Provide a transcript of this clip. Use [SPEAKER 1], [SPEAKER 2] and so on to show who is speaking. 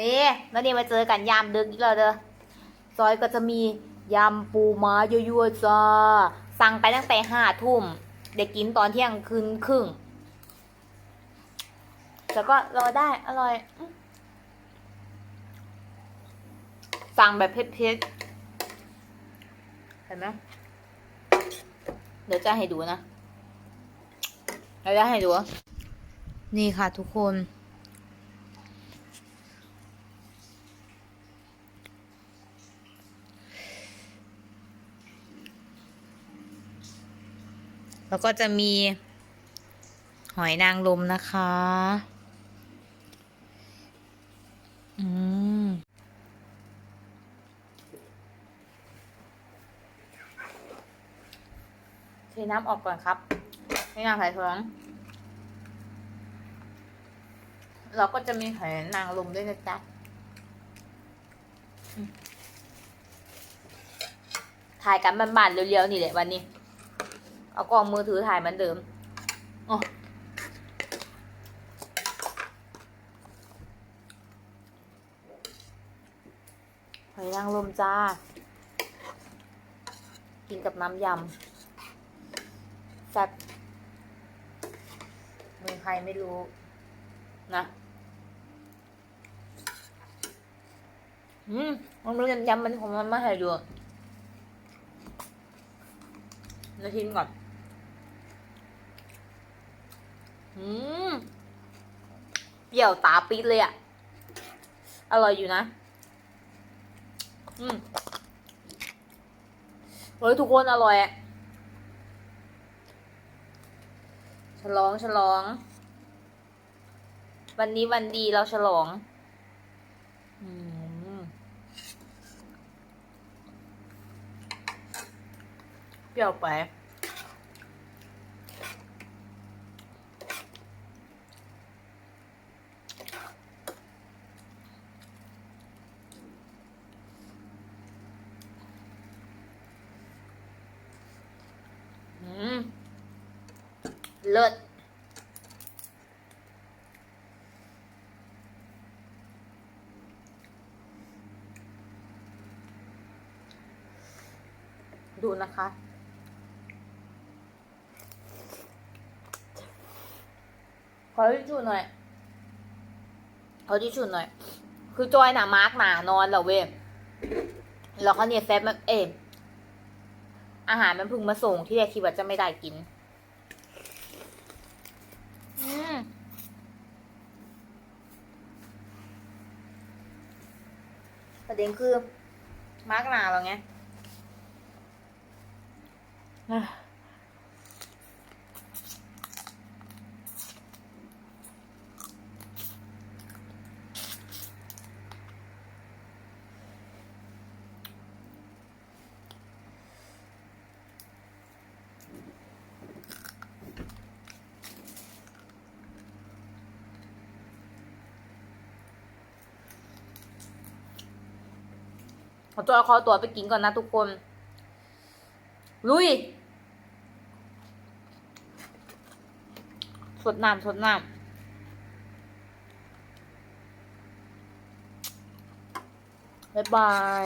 [SPEAKER 1] นี่แล้วนี่มาเจอกันยามดึกอีกแล้วเด้อซอยก็จะมียำปูม้ายั่วๆจ้าสั่งไปตั้งแต่ห้าทุ่มเด็กกินตอนเที่ยงคืนครึ่งแต่ก็รอได้อร่อย สั่งแบบเผ็ดๆเห็นไหมเดี๋ยวจะให้ดูนะเดี๋ยวจะให้ดู นี่ค่ะทุกคน แล้วก็จะมีหอยนางรมนะคะ อืม เทน้ำออกก่อนครับไม่งานใส่ท้องเราก็จะมีหอยนางรมด้วยนะจ๊ะถ่ายกันบ้านๆเร็วๆนี่แหละวันนี้ เอากล้องมือถือถ่ายเหมือนเดิมอ๋อหอยนางรมจ้า กินกับน้ำยำแซ่บมือใครไม่รู้ นะอืมมันรู้ยำยำมันของมันมาให้ดูเราชิมก่อน อืมเปรี้ยวตาปิดเลยอะอร่อยอยู่นะ อืมเฮ้ยทุกคนอร่อยอะฉลองฉลอง วันนี้วันดีเราฉลอง อืมเปรี้ยวไป อืม เลิศดูนะคะ ขอที่ชุดหน่อย ขอที่ชุดหน่อย คือจอยหนามาร์กหนานอนแล้วเว้ยแล้วเขาเนี่ยแฟบมันเอมอาหารมันพึ่งมาส่งที่แรกคิดว่าจะไม่ได้กิน ประเด็นคือ มาร์กหนาเราไง จอตัวขอตัวไปกินก่อนนะทุกคน ลุย สดน้ำสดน้ำบ๊ายบาย